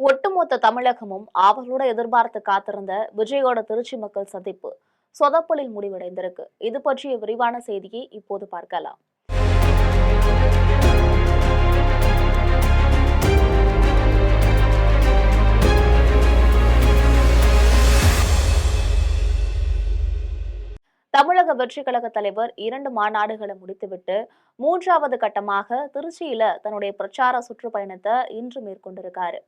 ஒட்டுமொத்த தமிழகமும் ஆவலோட எதிர்பார்த்து காத்திருந்த விஜயோட திருச்சி மக்கள் சந்திப்பு சொதப்பலில் முடிவடைந்திருக்கு. இது பற்றிய விரிவான செய்தியை இப்போது பார்க்கலாம். தமிழக வெற்றி கழக தலைவர் இரண்டு மாநாடுகளை முடித்துவிட்டு மூன்றாவது கட்டமாக திருச்சியில தன்னுடைய பிரச்சார சுற்றுப்பயணத்தை இன்று மேற்கொண்டிருக்காரு.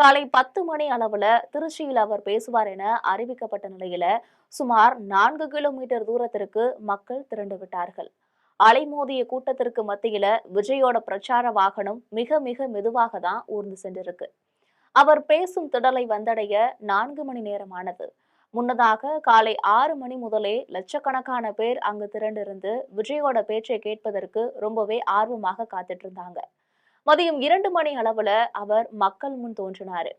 காலை பத்து மணி அளவுல திருச்சியில் அவர் பேசுவார் என அறிவிக்கப்பட்ட நிலையில சுமார் நான்கு கிலோமீட்டர் தூரத்திற்கு மக்கள் திரண்டு விட்டார்கள். அலைமோதிய கூட்டத்திற்கு மத்தியில விஜயோட பிரச்சார வாகனம் மிக மிக மெதுவாக தான் ஊர்ந்து சென்றிருக்கு. அவர் பேசும் திடலை வந்தடைய நான்கு மணி நேரமானது. முன்னதாக காலை ஆறு மணி முதலே லட்சக்கணக்கான பேர் அங்கு திரண்டிருந்து விஜயோட பேச்சை கேட்பதற்கு ரொம்பவே ஆர்வமாக காத்துட்டு இருந்தாங்க. மதியம் இரண்டு மணி அளவுல அவர் மக்கள் முன் தோன்றினாரு.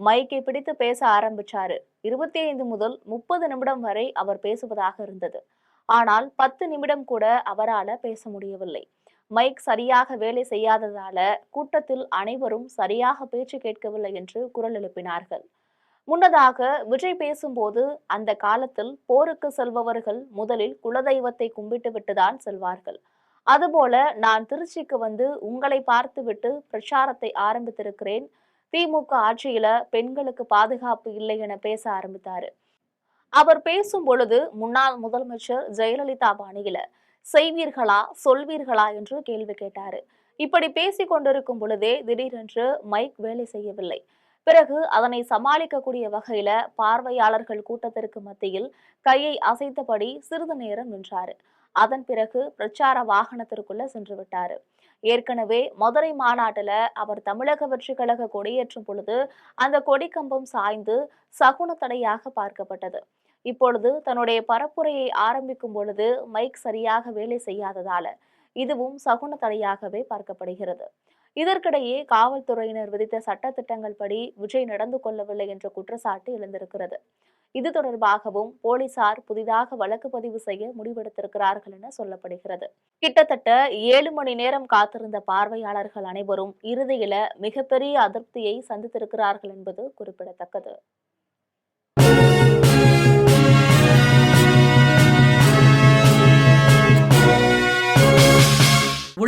மைக்கை பிடித்து பேச ஆரம்பிச்சாரு. இருபத்தி ஐந்து முதல் முப்பது நிமிடம் வரை அவர் பேசுவதாக இருந்தது. ஆனால் பத்து நிமிடம் கூட அவரால பேச முடியவில்லை. மைக் சரியாக வேலை செய்யாததால கூட்டத்தில் அனைவரும் சரியாக பேச்சு கேட்கவில்லை என்று குரல் எழுப்பினார்கள். முன்னதாக விஜய் பேசும்போது அந்த காலத்தில் போருக்கு செல்பவர்கள் முதலில் குலதெய்வத்தை கும்பிட்டு விட்டுதான் செல்வார்கள். அதுபோல நான் திருச்சிக்கு வந்து உங்களை பார்த்துவிட்டு பிரச்சாரத்தை ஆரம்பித்திருக்கிறேன். திமுக ஆட்சியில பெண்களுக்கு பாதுகாப்பு இல்லை என பேச ஆரம்பித்தாரு. அவர் பேசும் பொழுது முன்னாள் முதலமைச்சர் ஜெயலலிதா பாணியில செய்வீர்களா சொல்வீர்களா? என்று கேள்வி கேட்டாரு. இப்படி பேசி கொண்டிருக்கும் பொழுதே திடீரென்று மைக் வேலை செய்யவில்லை. பிறகு அதனை சமாளிக்கக்கூடிய வகையில பார்வையாளர்கள் கூட்டத்திற்கு மத்தியில் கையை அசைத்தபடி சிறிது நேரம் நின்றாரு. அதன் பிறகு பிரச்சார வாகனத்திற்குள்ள சென்று விட்டாரு. ஏற்கனவே மதுரை மாநாட்டுல அவர் தமிழக வெற்றி கழக கொடியேற்றும் பொழுது அந்த கொடிக்கம்பம் சாய்ந்து சகுன தடையாக பார்க்கப்பட்டது. இப்பொழுது தன்னுடைய பரப்புரையை ஆரம்பிக்கும் பொழுது மைக் சரியாக வேலை செய்யாததால இதுவும் சகுன தடையாகவே பார்க்கப்படுகிறது. இதற்கிடையே காவல்துறையினர் விதித்த சட்டத்திட்டங்கள் படி விஜய் நடந்து கொள்ளவில்லை என்ற குற்றச்சாட்டு எழுந்திருக்கிறது. இது தொடர்பாகவும் போலீசார் புதிதாக வழக்கு பதிவு செய்ய முடிவெடுத்திருக்கிறார்கள் என சொல்லப்படுகிறது. கிட்டத்தட்ட ஏழு மணி நேரம் காத்திருந்த பார்வையாளர்கள் அனைவரும் இறுதியில மிகப்பெரிய அதிருப்தியை சந்தித்திருக்கிறார்கள் என்பது குறிப்பிடத்தக்கது.